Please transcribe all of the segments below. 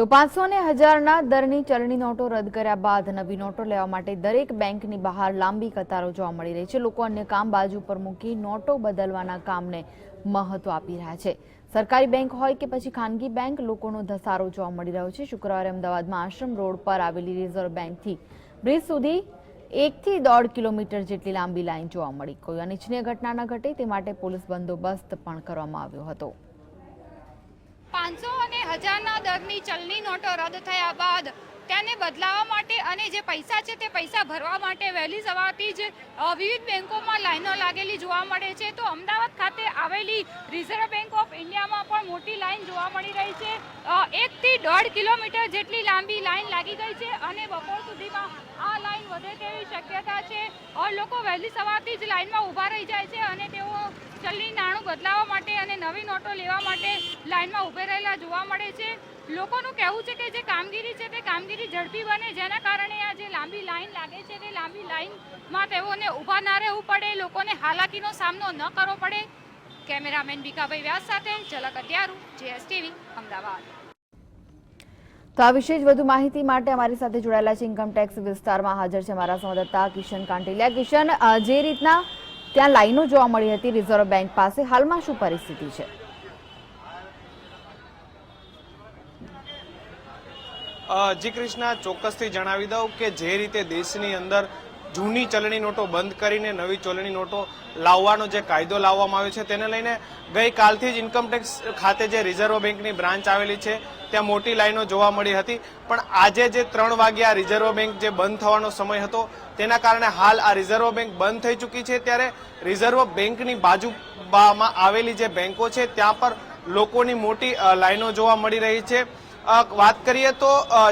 તો પાંચસો ને હજારના દરની ચલણી નોટો રદ કર્યા બાદ નવી નોટો લેવા માટે દરેક બેંકની બહાર લાંબી કતારો જોવા મળી રહી છે. લોકો અન્ય કામ બાજુ પર મૂકી નોટો બદલવાના કામને મહત્વ આપી રહ્યા છે. સરકારી બેંક હોય કે પછી ખાનગી બેંક, લોકોનો ધસારો જોવા મળી રહ્યો છે. શુક્રવારે અમદાવાદમાં આશ્રમ રોડ પર આવેલી રિઝર્વ બેંકથી બ્રિજ સુધી એકથી દોઢ કિલોમીટર જેટલી લાંબી લાઈન જોવા મળી. કોઈ અનિચ્છનીય ઘટના ન ઘટે તે માટે પોલીસ બંદોબસ્ત પણ કરવામાં આવ્યો હતો. પાંચસો અને હજારના દરની ચલણી નોટો રદ થયા બાદ તેને બદલાવા માટે અને જે પૈસા છે તે પૈસા ભરવા માટે વહેલી સવારથી જ વિવિધ બેંકોમાં લાઈનો લાગેલી જોવા મળે છે. તો અમદાવાદ ખાતે આવેલી રિઝર્વ બેંક ઓફ ઇન્ડિયામાં પણ મોટી લાઈન જોવા મળી રહી છે. એકથી દોઢ કિલોમીટર જેટલી લાંબી લાઈન લાગી ગઈ છે અને બપોર સુધીમાં આ લાઈન વધે તેવી શક્યતા છે. લોકો વહેલી સવારથી જ લાઈનમાં ઊભા રહી જાય છે અને તેઓ ચલણી નાણું બદલાવા માટે અને નવી નોટો લેવા માટે લાઇનમાં ઊભે રહેલા જોવા મળે છે. લોકોનું કહેવું છે કે જે કામગીરી છે તે કામગીરી ઝડપી બને, જેના કારણે આ જે લાંબી લાઈન લાગે છે તે લાંબી લાઇનમાં તેઓને ઊભા ના રહેવું પડે, લોકોને હાલાકીનો સામનો ન કરવો પડે. કેમેરામેન ભીખાભાઈ વ્યાસ સાથે ઝલક અત્યારું જેએસટીવી, અમદાવાદ. તો આ વિશે જ વધુ માહિતી માટે અમારી સાથે જોડાયેલા છે ઇન્કમટેક્સ વિસ્તારમાં હાજર છે મારા સંવાદદાતા કિશન કાંટેલિયા. કિશન જે રીતના ત્યાં લાઈનો જોવા મળી હતી રિઝર્વ બેંક પાસે. હાલમાં શું પરિસ્થિતિ છે? જી કૃષ્ણા, ચોક્કસથી જણાવી દઉં કે જે રીતે દેશની અંદર જૂની ચલણી નોટો બંધ કરીને નવી ચલણી નોટો લાવવાનો જે કાયદો લાવવામાં આવ્યો છે, તેને લઈને ગઈકાલથી જ ઇન્કમટેક્સ ખાતે જે રિઝર્વ બેંકની બ્રાન્ચ આવેલી છે ત્યાં મોટી લાઈનો જોવા મળી હતી. પણ આજે જે ત્રણ વાગ્યા રિઝર્વ બેંક જે બંધ થવાનો સમય હતો, તેના કારણે હાલ આ રિઝર્વ બેંક બંધ થઈ ચૂકી છે. ત્યારે રિઝર્વ બેંકની બાજુમાં આવેલી જે બેંકો છે, ત્યાં પર લોકોની મોટી લાઈનો જોવા મળી રહી છે. વાત કરીએ તો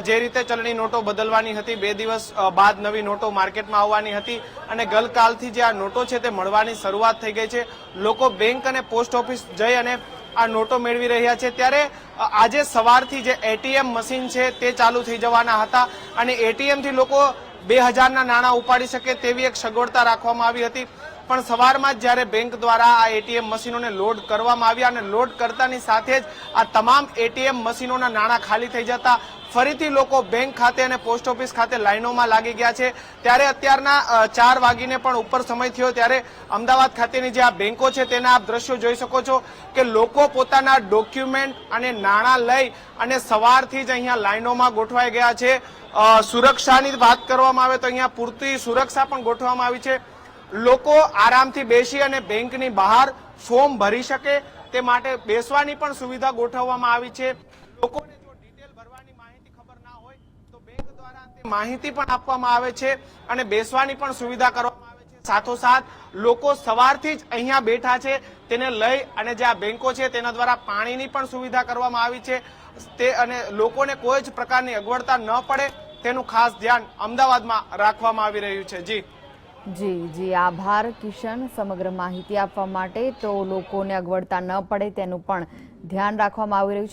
જે રીતે ચલણી નોટો બદલવાની હતી, બે દિવસ બાદ નવી નોટો માર્કેટમાં આવવાની હતી અને ગલકાલથી જે આ નોટો છે તે મળવાની શરૂઆત થઈ ગઈ છે. લોકો બેંક અને પોસ્ટ ઓફિસ જઈ અને આ નોટો મેળવી રહ્યા છે. ત્યારે આજે સવારથી જે એટીએમ મશીન છે તે ચાલુ થઈ જવાના હતા અને એટીએમથી લોકો બે હજારના નાણાં ઉપાડી શકે તેવી એક સગવડતા રાખવામાં આવી હતી. પણ સવારમાં જ જ્યારે બેંક દ્વારા આ એટીએમ મશીનોને લોડ કરવામાં આવ્યા અને લોડ કરતાની સાથે જ આ તમામ એટીએમ મશીનોના નાણાં ખાલી થઈ જતા ફરીથી લોકો બેંક ખાતે અને પોસ્ટ ઓફિસ ખાતે લાઇનોમાં લાગી ગયા છે. ત્યારે અત્યારના ચાર વાગીને પણ ઉપર સમય થયો ત્યારે અમદાવાદ ખાતેની જે આ બેંકો છે તેના આપ દ્રશ્યો જોઈ શકો છો કે લોકો પોતાના ડોક્યુમેન્ટ અને નાણાં લઈ અને સવારથી જ અહીંયા લાઈનોમાં ગોઠવાઈ ગયા છે. સુરક્ષાની વાત કરવામાં આવે તો અહીંયા પૂરતી સુરક્ષા પણ ગોઠવવામાં આવી છે. લોકો આરામથી બેસી અને બેંકની બહાર ફોર્મ ભરી શકે તે માટે બેસવાની પણ સુવિધા ગોઠવવામાં આવી છે લોકોને જો ડિટેલ ભરવાની માહિતી ખબર ના હોય તો બેંક દ્વારા તે માહિતી પણ આપવામાં આવે છે અને બેસવાની પણ સુવિધા કરવામાં આવે છે. સાથોસાથ, લોકો સવારથી જ અહીંયા બેઠા છે, તેને લઈ અને જે આ બેંકો છે તેના દ્વારા પાણીની પણ સુવિધા કરવામાં આવી છે. તે અને લોકોને કોઈ જ પ્રકારની અગવડતા ન પડે તેનું ખાસ ધ્યાન અમદાવાદમાં રાખવામાં આવી રહ્યું છે. જી. જી જી, આભાર કિશન. સમગ્ર માહિતી આપવા માટે તો લોકોને અગવડતા ન પડે તેનું પણ ધ્યાન રાખવામાં આવી રહ્યું છે.